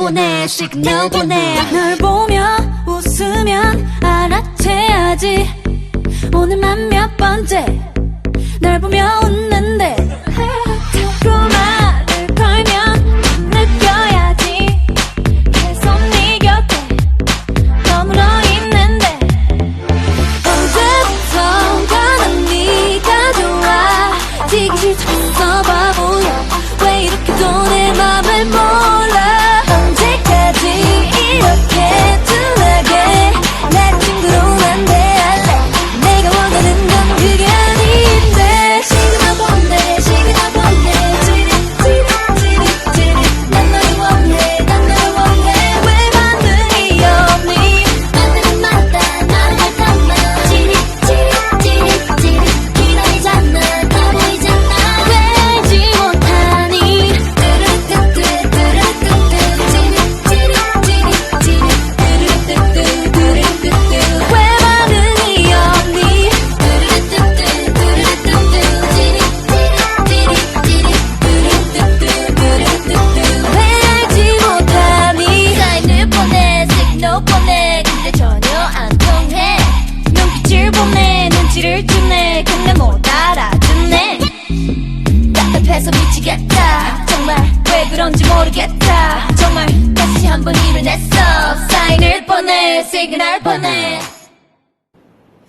보내 시그널 보내. 널 보며 웃으면 알아채야지. 오늘만 몇 번째 해 근데 못 알아듣네. 답답해서 미치겠다. 정말 왜 그런지 모르겠다. 정말 다시 한 번 일을 냈어. 사인을 보내 시그널 보내.